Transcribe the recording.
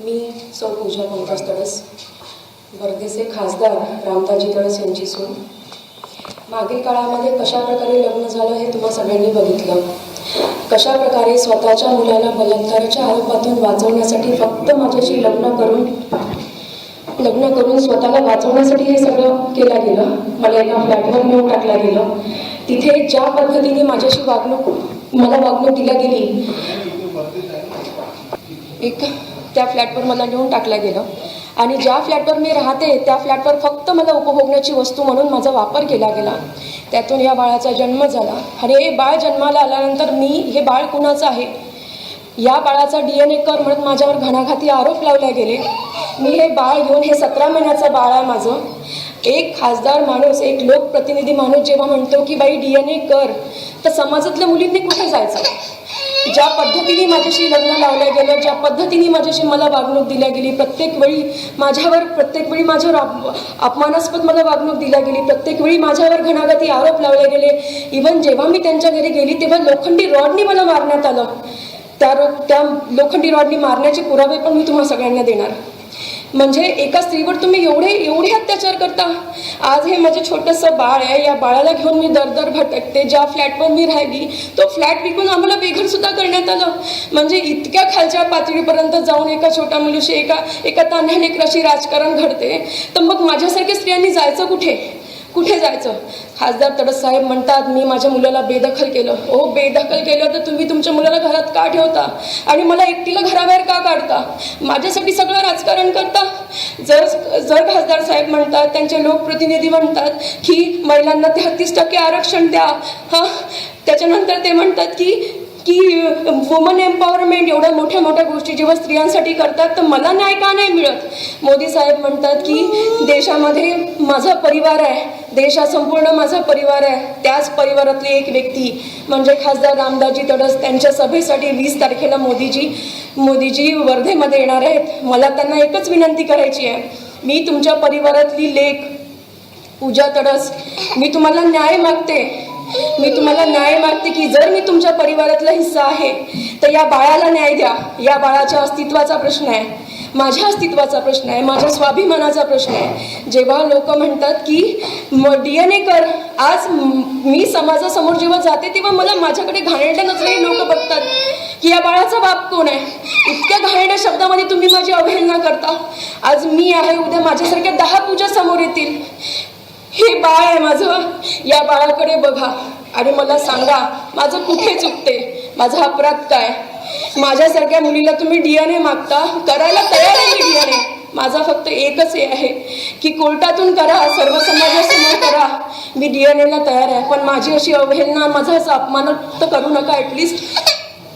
मी सौ पूजा पंकज तळस वर्धेचे खासदार रामदाजी तळस यांची सून. मागील काळामध्ये कशा प्रकारे लग्न झालं हे तुम्हा सगळ्यांनी बघितलं. कशा प्रकारे स्वतःच्या मुलाला बलात्काराच्या आरोपातून वाचवण्यासाठी फक्त माझ्याशी लग्न करून लग्न करून स्वतःला वाचवण्यासाठी हे सगळं केलं गेलं. मला एका फ्लॅटवर नेऊन टाकलं गेलं. तिथे ज्या पद्धतीने माझ्याशी वागणूक मला वागणूक दिल्या गेली. एक त्या फ्लॅटवर मला लिहून टाकलं गेलं. आणि ज्या फ्लॅटवर मी राहते त्या फ्लॅटवर फक्त मला उपभोगण्याची वस्तू म्हणून माझा वापर केला गेला. त्यातून या बाळाचा जन्म झाला. आणि हे बाळ जन्माला आल्यानंतर मी हे बाळ कुणाचं आहे? या बाळाचा डी एन ए कर म्हणून माझ्यावर घणाघाती आरोप लावले गेले. मी हे बाळ घेऊन हे सतरा महिन्याचं बाळ आहे माझं. एक खासदार माणूस एक लोकप्रतिनिधी माणूस जेव्हा म्हणतो की बाई डी एन ए कर. तर समाजातल्या मुलींनी कुठे जायचं? ज्या पद्धतीने माझ्याशी लग्न लावल्या गेलं ज्या पद्धतीने माझ्याशी मला वागणूक दिल्या गेली प्रत्येक वेळी माझ्यावर प्रत्येक वेळी माझ्यावर अपमानास्पद मला वागणूक दिल्या गेली प्रत्येक वेळी माझ्यावर घणाघाती आरोप लावले गेले. इवन जेव्हा मी त्यांच्या घरी गेली तेव्हा लोखंडी रॉडने मला मारण्यात आलं. त्या रो त्या लोखंडी रॉडनी मारण्याचे पुरावे पण मी तुम्हाला सगळ्यांना देणार. म्हणजे एका स्त्रीवर तुम्ही एवढे विचार करता आज हे माझं छोटंसं बाळ आहे या बाळाला घेऊन मी दर दर भटकते ज्या फ्लॅटवर मी राहिली तो फ्लॅट विकून आम्हाला बेघर सुद्धा करण्यात आलं. म्हणजे इतक्या खालच्या पातळीपर्यंत जाऊन एका छोट्या मुलीशी एका एका तान्ह्याने कशी राजकारण घडते. तर मग माझ्यासारख्या स्त्रियांनी जायचं कुठे? कुठे जायचं? खासदार तडस साहेब म्हणतात मी माझ्या मुलाला बेदखल केलं. ओ बेदखल केलं तर तुम्ही तुमच्या मुलाला घरात का ठेवता? आणि मला एकटीला घराबाहेर का काढता? माझ्यासाठी सगळं राजकारण करता? जर जर खासदार साहेब म्हणतात त्यांचे लोकप्रतिनिधी म्हणतात की महिलांना तेहतीस टक्के आरक्षण द्या. हां त्याच्यानंतर ते म्हणतात की की वुमन एम्पॉवरमेंट एवढ्या मोठ्या मोठ्या गोष्टी जेव्हा स्त्रियांसाठी करतात तर मला न्याय का नाही मिळत? मोदी साहेब म्हणतात की देशामध्ये माझा परिवार आहे देश हा संपूर्ण माझा परिवार आहे त्याच परिवारातली एक व्यक्ती. म्हणजे खासदार रामदाजी तडस त्यांच्या सभेसाठी वीस तारखेला मोदीजी मोदीजी वर्धेमध्ये येणार आहेत. मला त्यांना एकच विनंती करायची आहे. मी तुमच्या परिवारातली लेख पूजा तडस मी तुम्हाला न्याय मागते. मी तुम्हाला न्याय मागते की जर मी तुमच्या परिवारातला हिस्सा आहे तर या बाळाला न्याय द्या. या बाळाच्या अस्तित्वाचा प्रश्न आहे. माझ्या अस्तित्वाचा प्रश्न आहे. माझ्या स्वाभिमानाचा प्रश्न आहे. जेव्हा लोक म्हणतात की डी एन ए कर. आज मी समाजासमोर जेव्हा जाते तेव्हा मला माझ्याकडे घाणेरड्या नजरेने लोक बघतात की या बाळाचा बाप कोण आहे? इतक्या घाणेरड्या शब्दामध्ये तुम्ही माझी अवहेलना करता. आज मी आहे उद्या माझ्यासारख्या दहा पूजा समोर येतील. हे बाळ आहे माझं. या बाळाकडे बघा आणि मला सांगा माझं कुठे चुकते? माझा अपराध काय? माझ्यासारख्या मुलीला तुम्ही डीएनए मागता? करायला तयार आहे मी ए माझा फक्त एकच हे आहे की कोर्टातून करा सर्व समाजासमोर करा. मी डीएनएला तयार आहे पण माझी अशी अवहेलना माझा असा अपमान तर करू नका ॲटलिस्ट